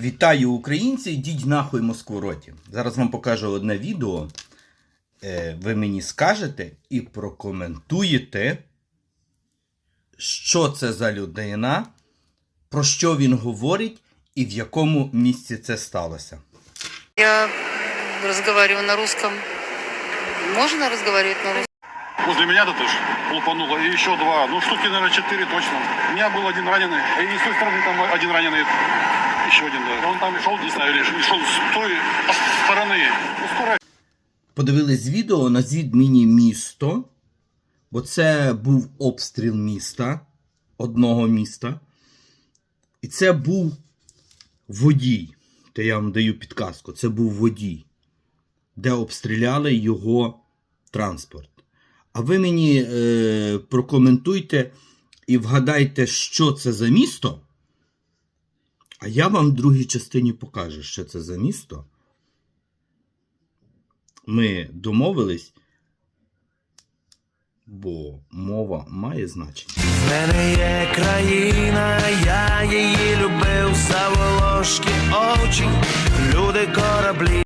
Вітаю українці, йдіть нахуй Москвороті. Зараз вам покажу одне відео. Е, Ви мені скажете і прокоментуєте, що це за людина, про що він говорить і в якому місці це сталося. Я разговариваю на русском. Можно разговаривать на русском? Возле меня тут уж лупануло. И еще два. Ну, штуки, наверное, четыре точно. У меня был один раненый. И с той стороны там один раненый. Еще один, да. Он там шел, не знаю, или шел с той стороны. Подивились відео, назвіть мені місто, бо це був обстріл міста, одного міста. І це був водій. То я вам даю підказку. Це був водій, де обстріляли його транспорт. А ви мені е, прокоментуйте і вгадайте, що це за місто. А я вам в другій частині покажу, що це за місто. Ми домовились, бо мова має значення. В мене є країна, я її любив, за волошки очі, люди кораблі.